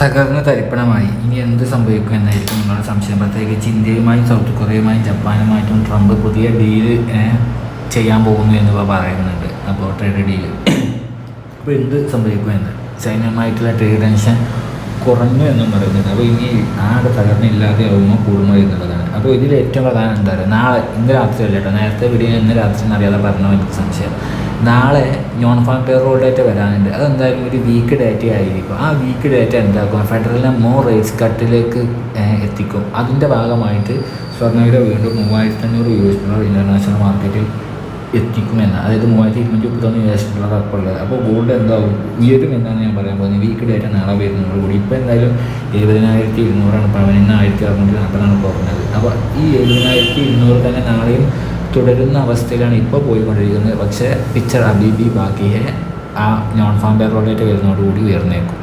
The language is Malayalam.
തകർന്ന് തരിപ്പണമായി. ഇനി എന്ത് സംഭവിക്കും എന്നായിരിക്കും നിങ്ങളുടെ സംശയം. പ്രത്യേകിച്ച് ഇന്ത്യയുമായും സൗത്ത് കൊറിയയുമായും ജപ്പാനുമായിട്ടും ട്രംപ് പുതിയ ഡീൽ ചെയ്യാൻ പോകുന്നു എന്നിവ പറയുന്നുണ്ട്. അപ്പോൾ ട്രേഡ് ഡീൽ അപ്പോൾ എന്ത് സംഭവിക്കും എന്ന്? ചൈനയുമായിട്ടുള്ള ട്രേഡ് ടെൻഷൻ കുറഞ്ഞു എന്നും പറയുന്നുണ്ട്. അപ്പോൾ ഇനി ആകെ തകർന്നില്ലാതെ ആവുമോ കൂടുമോ എന്നുള്ളതാണ്. അപ്പോൾ ഇതിൽ ഏറ്റവും പ്രധാനം എന്താ പറയുക? നാളെ ഇന്ന് രാത്രി അല്ല കേട്ടോ. നേരത്തെ വീഡിയോ ഇന്ന് രാത്രി എന്നറിയാതെ പറഞ്ഞോ എനിക്ക് സംശയം. നാളെ നോൺ ഫാം പേറോൾ ഡേറ്റ വരാനുണ്ട്. അതെന്തായാലും ഒരു വീക്ക് ഡേറ്റ ആയിരിക്കും. ആ വീക്ക് ഡേറ്റ എന്താക്കും? ഫെഡറലിനെ മോർ റേറ്റ്സ് കട്ടിലേക്ക് എത്തിക്കും. അതിന്റെ ഭാഗമായിട്ട് സ്വർണവില വീണ്ടും മൂവായിരത്തി അഞ്ഞൂറ് യു എസ് ഡോളർ ഇന്റർനാഷണൽ മാർക്കറ്റിൽ എത്തിക്കുമെന്ന് അതായത് മൂവായിരത്തി ഇരുന്നൂറ്റി മുപ്പത്തൊന്ന് യു എസ് ഡോളർ അപ്പോൾ ഉള്ളത് അപ്പോൾ ഗോൾഡ് എന്താവും? ഉയരും എന്നാണ് ഞാൻ പറയാൻ പോകുന്നത്. വീക്ക് ഡേറ്റ നാളെ വരുന്നതോട് കൂടി. ഇപ്പോൾ എന്തായാലും എഴുപതിനായിരത്തി ഇരുന്നൂറാണ് പവനിന്ന് ആയിരത്തി അറുന്നൂറ്റി നാൽപ്പതാണ് കുറഞ്ഞത്. അപ്പോൾ ഈ എഴുപതിനായിരത്തി ഇരുന്നൂറ് തന്നെ നാളെയും തുടരുന്ന അവസ്ഥയിലാണ് ഇപ്പോൾ പോയിക്കൊണ്ടിരിക്കുന്നത്. പക്ഷേ പിക്ചർ അബീബി ബാക്കിയെ ആ നോൺ ഫാം പേറോളേറ്റ് വരുന്നതോടുകൂടി ഉയർന്നേക്കും.